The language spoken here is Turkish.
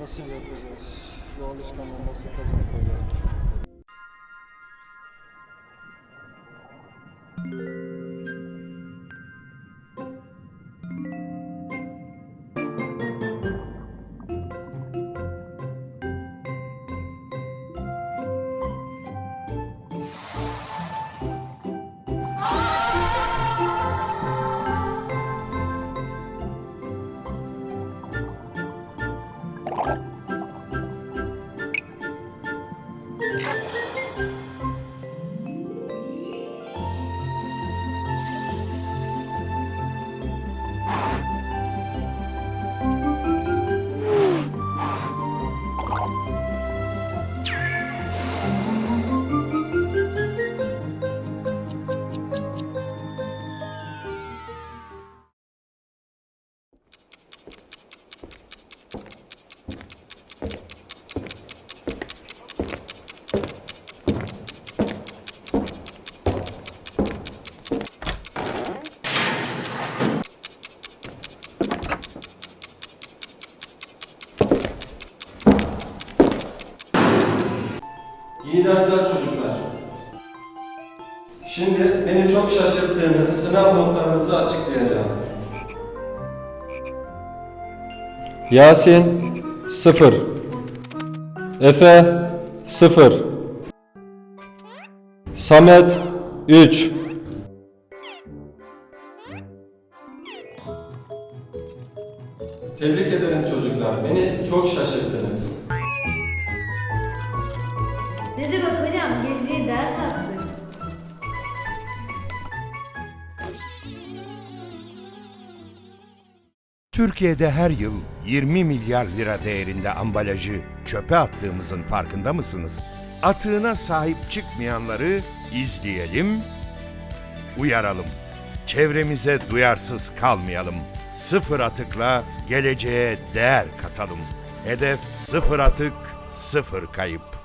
Nasıl yapacağız? Bu alışkanlığı nasıl kazanacağız? İyi dersler çocuklar. Şimdi beni çok şaşırttığınız sınav notlarınızı açıklayacağım. Yasin 0 Efe 0 Samet 3 Tebrik ederim çocuklar. Beni çok şaşırttınız. Ne demek hocam? Geleceğe dert attı. Türkiye'de her yıl 20 milyar lira değerinde ambalajı çöpe attığımızın farkında mısınız? Atığına sahip çıkmayanları izleyelim, uyaralım. Çevremize duyarsız kalmayalım. Sıfır atıkla geleceğe değer katalım. Hedef sıfır atık, sıfır kayıp.